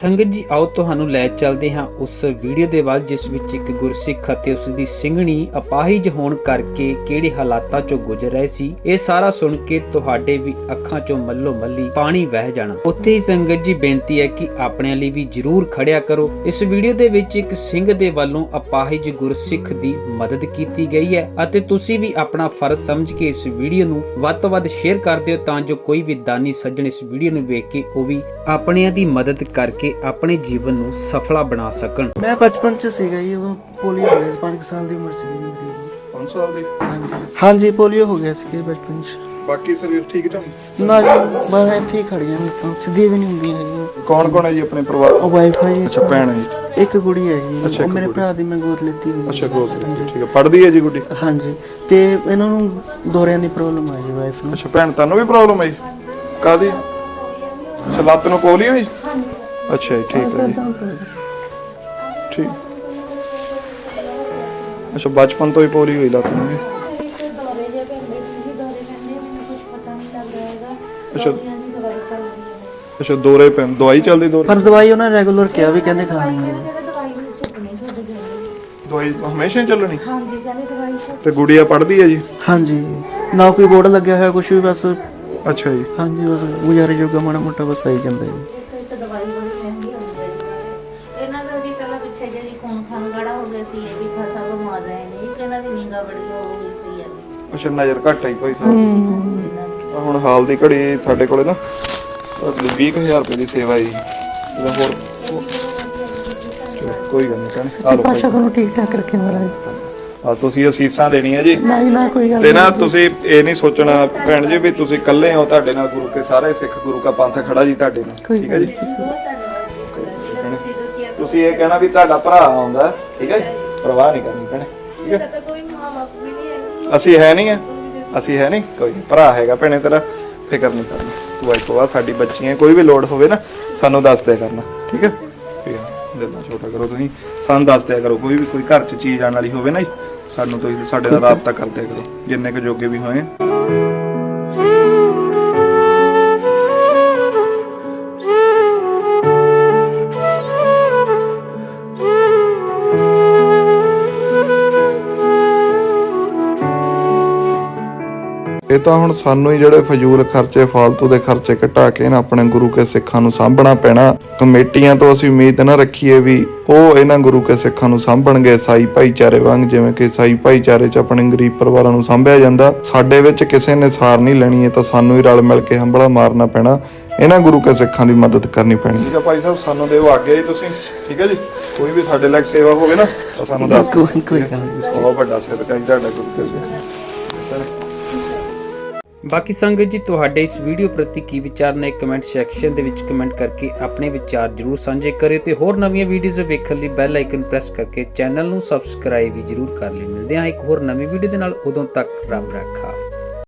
ਸੰਗਤ ਜੀ, ਆਓ ਤੁਹਾਨੂੰ ਲੈ ਚੱਲਦੇ ਹਾਂ ਉਸ ਵੀਡੀਓ ਦੇ ਵੱਲ, ਜਿਸ ਵਿੱਚ ਇੱਕ ਗੁਰਸਿੱਖ ਅਤੇ ਉਸ ਦੀ ਸਿੰਘਣੀ ਅਪਾਹਿਜ ਹੋਣ ਕਰਕੇ ਕਿਹੜੇ ਹਾਲਾਤਾਂ ਚੋਂ ਗੁਜ਼ਰ ਰਹੇ ਸੀ, ਇਹ ਸਾਰਾ ਸੁਣ ਕੇ ਤੁਹਾਡੇ ਵੀ ਅੱਖਾਂ ਚੋਂ ਮੱਲੋ ਮੱਲੀ ਪਾਣੀ ਵਹਿ ਜਾਣਾ। ਉੱਥੇ ਹੀ ਸੰਗਤ ਜੀ, ਬੇਨਤੀ ਹੈ ਕਿ ਆਪਣੇ ਲਈ ਵੀ ਜਰੂਰ ਖੜਿਆ ਕਰੋ। ਇਸ ਵੀਡੀਓ ਦੇ ਵਿੱਚ ਇੱਕ ਸਿੰਘ ਦੇ ਵੱਲੋਂ ਅਪਾਹਿਜ ਗੁਰਸਿੱਖ ਦੀ ਮਦਦ ਕੀਤੀ ਗਈ ਹੈ ਅਤੇ ਤੁਸੀਂ ਵੀ ਆਪਣਾ ਫਰਜ਼ ਸਮਝ ਕੇ ਇਸ ਵੀਡੀਓ ਨੂੰ ਵੱਧ ਤੋਂ ਵੱਧ ਸ਼ੇਅਰ ਕਰ ਦਿਓ, ਤਾਂ ਜੋ ਕੋਈ ਵੀ ਦਾਨੀ ਸੱਜਣ ਇਸ ਵੀਡੀਓ ਨੂੰ ਵੇਖ ਕੇ ਉਹ ਵੀ ਆਪਣਿਆਂ ਦੀ ਮਦਦ ਕਰਕੇ ਆਪਣੇ ਜੀਵਨ ਨੂੰ ਸਫਲਾ ਬਣਾ ਸਕਣ। ਮੈਂ ਬਚਪਨ ਚ ਸੀਗਾ ਜੀ ਉਦੋਂ ਪੋਲੀਓ ਹੋ ਗਿਆ ਸੀ 5 ਸਾਲ ਦੀ ਉਮਰ ਸੀ ਮੇਰੀ। 5 ਸਾਲ ਦੀ? ਹਾਂਜੀ। ਹਾਂਜੀ ਪੋਲੀਓ ਹੋ ਗਿਆ ਸੀ ਬਚਪਨ ਚ। ਬਾਕੀ ਸਰੀਰ ਠੀਕ ਠਾਕ ਨਾ ਜੀ ਬਸ ਇੱਥੇ ਹੀ ਖੜੀਆਂ ਮੈਂ ਤਾਂ ਸਿੱਧੀ ਵੀ ਨਹੀਂ ਹੁੰਦੀਆਂ ਹੈਗੀਆਂ। ਕੌਣ ਕੌਣ ਹੈ ਜੀ ਆਪਣੇ ਪਰਿਵਾਰ? ਉਹ ਵਾਈਫਾਈ ਅੱਛਾ ਭੈਣ ਹੈ ਜੀ। ਇੱਕ ਕੁੜੀ ਹੈ ਜੀ। ਅੱਛਾ, ਉਹ ਇੱਕ ਮੇਰੇ ਕੁੜੀ। ਭਰਾ ਦੀ ਮੈਂ ਗੋਦ ਲੈਤੀ ਹੋਈ ਹੈ। ਅੱਛਾ ਗੋਦ ਵਿੱਚ, ਠੀਕ ਹੈ। ਪੜਦੀ ਹੈ ਜੀ ਗੁੱਡੀ? ਹਾਂਜੀ। ਤੇ ਇਹਨਾਂ ਨੂੰ ਦੌਰਿਆਂ ਦੀ ਪ੍ਰੋਬਲਮ ਆ ਜੀ ਵਾਈਫ ਨੂੰ। ਅੱਛਾ ਭੈਣ ਤੁਹਾਨੂੰ ਵੀ ਪ੍ਰੋਬਲਮ ਹੈ ਜੀ ਕਾਦੀ ਅੱਛਾ ਲੱਤ ਨੂੰ ਕੋਲੀ ਹੋਈ ਅੱਛਾ ਜੀ ਠੀਕ ਹੈ ਜੀ। ਠੀਕ। ਅੱਛਾ ਬਚਪਨ ਤੋਂ ਹੀ ਪੋਲੀ ਹੋਈ ਲੱਤ ਨੂੰ ਜੀ। ਦੌਰੇ ਜੇ ਪੈਂਦੇ ਸੀ ਦੌਰੇ ਪੈਂਦੇ ਮੈਨੂੰ ਕੁਝ ਪਤਾ ਨਹੀਂ ਲੱਗ ਰਿਹਾ ਹੈਗਾ ਅੱਛਾ। ਦੌਰਿਆਂ ਦੀ ਦਵਾਈ ਚੱਲ ਰਹੀ ਹੈ ਅੱਛਾ ਦੋਰੇ ਪੈਣ ਦਵਾਈ ਚੱਲਦੀ ਦੋਰੇ? ਪਰ ਦਵਾਈ ਉਹਨਾਂ ਰੈਗੂਲਰ ਕਿਹਾ ਵੀ ਕਹਿੰਦੇ ਖਾਣੀ ਹੈ ਕਹਿੰਦੇ ਕਹਿੰਦੇ ਦਵਾਈ ਨਹੀਂ ਸੁੱਟਣੀ ਦਵਾਈ ਹਮੇਸ਼ਾ ਹੀ ਚੱਲਣੀ? ਹਾਂਜੀ ਕਹਿੰਦੇ ਦਵਾਈ ਸੁੱਟ ਤੇ ਗੁੜੀਆ ਪੜਦੀ ਹੈ ਜੀ? ਹਾਂਜੀ। ਨਾ ਕੋਈ ਬੋਰਡ ਲੱਗਿਆ ਹੋਇਆ ਕੁਝ ਵੀ ਬਸ ਅੱਛਾ ਜੀ। ਹਾਂਜੀ ਬਸ ਗੁਜ਼ਾਰੇ ਜੋਗਾ ਮਾੜਾ ਮੋਟਾ ਬਸ ਆਈ ਜਾਂਦਾ ਜੀ। ਦਵਾਈ ਬੜੀ ਮਹਿੰਗੀ ਹੁੰਦੀ ਹੈ ਜੀ ਇਹਨਾਂ ਦਾ ਵੀ ਪਹਿਲਾਂ ਪਿੱਛੇ ਜਿਹੜੀ ਖੂਨ ਖਾਨ ਗੜਾ ਹੋ ਗਿਆ ਸੀ ਇਹ ਵੀ ਖਾਸਾ ਬਿਮਾਰ ਰਹੇ ਨੇ ਇੱਕ ਇਹਨਾਂ ਦੀ ਨਿਗਾ ਬੜੀ ਹੋ ਗਈ ਪਈ ਹੈ ਅੱਛਾ ਨਜ਼ਰ ਘੱਟ ਆਈ ਕੋਈ ਸਾਲ ਇਹਨਾਂ ਦੀ ਆਹ ਹੁਣ ਹਾਲ ਦੀ ਘੜੀ ਸਾਡੇ ਕੋਲੇ ਨਾ ਅਸਲੀ 20000 ਰੁਪਏ ਦੀ ਸੇਵਾ ਹੈ ਜੀ। ਇਹਦਾ ਹੋਰ ਕੋਈ ਗੱਲ ਨਹੀਂ ਕਹਿੰਦੇ ਪਾਸ਼ਾ ਤੁਹਾਨੂੰ ਠੀਕ ਠਾਕ ਰੱਖੇ ਮਹਾਰਾਜ। ਆ ਤੁਸੀਂ ਅਸੀਸਾਂ ਦੇਣੀਆਂ ਜੀ। ਨਹੀਂ ਨਾ ਕੋਈ ਗੱਲ ਤੇ ਨਾ ਤੁਸੀਂ ਇਹ ਨਹੀਂ ਸੋਚਣਾ ਭੈਣ ਜੀ ਵੀ ਤੁਸੀਂ ਇਕੱਲੇ ਹੋ ਤੁਹਾਡੇ ਨਾਲ ਗੁਰੂ ਕੇ ਸਾਰੇ ਸਿੱਖ ਗੁਰੂ ਦਾ ਪੰਥ ਖੜਾ ਜੀ ਤੁਹਾਡੇ ਨਾਲ ਠੀਕ ਹੈ ਜੀ? ਬਹੁਤ ਧੰਨਵਾਦ ਜੀ। ਤੁਹਾਡਾ ਤੁਸੀਂ ਕੀ ਇਹ ਕਹਿਣਾ ਵੀ ਤੁਹਾਡਾ ਭਰਾ ਆਉਂਦਾ ਠੀਕ ਹੈ ਜੀ? ਪਰਵਾਹ ਨਹੀਂ ਕਰਨੀ ਭੈਣੇ ਠੀਕ ਹੈ? ਤਾਂ ਕੋਈ ਮਾਂ ਬਾਪ ਵੀ ਨਹੀਂ ਹੈ ਅਸੀਂ ਹੈ ਨਹੀਂ ਹੈ ਅਸੀਂ ਹੈ ਨਹੀਂ ਕੋਈ ਭਰਾ ਹੈਗਾ ਭੈਣੇ ਤੇਰਾ ਫਿਕਰ ਨਹੀਂ ਕਰਨੀ। ਤੂੰ ਆਈ ਕੋਆ ਸਾਡੀ ਬੱਚੀ ਹੈ ਕੋਈ ਵੀ ਲੋੜ ਹੋਵੇ ਨਾ ਸਾਨੂੰ ਦੱਸ ਦਿਆ ਕਰਨਾ ਠੀਕ ਹੈ? ਠੀਕ ਹੈ ਦਿਲ ਨਾ ਛੋਟਾ ਕਰੋ ਤੁਸੀਂ ਸਾਨੂੰ ਦੱਸ ਦਿਆ ਕਰੋ ਕੋਈ ਵੀ ਕੋਈ ਘਰ 'ਚ ਚੀਜ਼ ਆਣ ਵਾਲੀ ਹੋਵੇ ਨਾ ਜੀ, ਸਾਨੂੰ ਤੁਸੀਂ ਸਾਡੇ ਨਾਲ ਰਾਬਤਾ ਕਰ ਦਿਆ ਕਰੋ ਜਿੰਨੇ ਕੁ ਜੋਗੇ ਵੀ ਹੋਏ। ਇਹ ਤਾਂ ਹੁਣ ਸਾਨੂੰ ਹੀ ਜਿਹੜੇ ਫਜ਼ੂਲ ਖਰਚੇ ਫालतू ਦੇ ਖਰਚੇ ਘਟਾ ਕੇ ਨਾ ਆਪਣੇ ਗੁਰੂ ਕੇ ਸਿੱਖਾਂ ਨੂੰ ਸਾਂਭਣਾ ਪੈਣਾ। ਕਮੇਟੀਆਂ ਤੋਂ ਅਸੀਂ ਉਮੀਦ ਨਾ ਰੱਖੀਏ ਵੀ ਉਹ ਇਹਨਾਂ ਗੁਰੂ ਕੇ ਸਿੱਖਾਂ ਨੂੰ ਸਾਂਭਣਗੇ ਈਸਾਈ ਭਾਈਚਾਰੇ ਵਾਂਗ ਜਿਵੇਂ ਕਿ ਈਸਾਈ ਭਾਈਚਾਰੇ 'ਚ ਆਪਣੇ ਗਰੀਬ ਪਰਿਵਾਰਾਂ ਨੂੰ ਸਾਂਭਿਆ ਜਾਂਦਾ। ਸਾਡੇ ਵਿੱਚ ਕਿਸੇ ਨੇ ਸਾਰ ਨਹੀਂ ਲੈਣੀ ਹੈ ਤਾਂ ਸਾਨੂੰ ਹੀ ਰਲ ਮਿਲ ਕੇ ਹੰਬਲਾ ਮਾਰਨਾ ਪੈਣਾ। ਇਹਨਾਂ ਗੁਰੂ ਕੇ ਸਿੱਖਾਂ ਦੀ ਮਦਦ ਕਰਨੀ ਪੈਣੀ। ਠੀਕ ਹੈ ਭਾਈ ਸਾਹਿਬ ਸਾਨੂੰ ਦਿਓ ਆਗੇ ਜੀ ਤੁਸੀਂ। ਠੀਕ ਹੈ ਜੀ? ਕੋਈ ਵੀ ਸਾਡੇ ਲਈ ਸੇਵਾ ਹੋਵੇ ਨਾ ਤਾਂ ਸਾਨੂੰ ਦੱਸ ਕੋਈ ਕੋਈ ਗੱਲ ਨਹੀਂ। ਬਹੁਤ ਵੱਡਾ ਸਦਕਾ ਜੀ ਤੁਹਾਡਾ ਗੁਰੂ ਕੇ ਸਿੱਖ ਬਾਕੀ ਸੰਗਤ ਜੀ, ਤੁਹਾਡੇ ਇਸ ਵੀਡੀਓ ਪ੍ਰਤੀ ਕੀ ਵਿਚਾਰ ਨੇ ਕਮੈਂਟ ਸੈਕਸ਼ਨ ਦੇ ਵਿੱਚ ਕਮੈਂਟ ਕਰਕੇ ਆਪਣੇ ਵਿਚਾਰ ਜਰੂਰ ਸਾਂਝੇ ਕਰਿਓ ਤੇ ਹੋਰ ਨਵੀਆਂ ਵੀਡੀਓਜ਼ ਵੇਖਣ ਲਈ ਬੈਲ ਆਈਕਨ ਪ੍ਰੈਸ ਕਰਕੇ ਚੈਨਲ ਨੂੰ ਸਬਸਕ੍ਰਾਈਬ ਵੀ ਜਰੂਰ ਕਰ ਲਿਓ। ਮਿਲਦੇ ਹਾਂ ਇੱਕ ਹੋਰ ਨਵੀਂ ਵੀਡੀਓ ਦੇ ਨਾਲ। ਉਦੋਂ ਤੱਕ ਰੱਬ ਰੱਖਾ।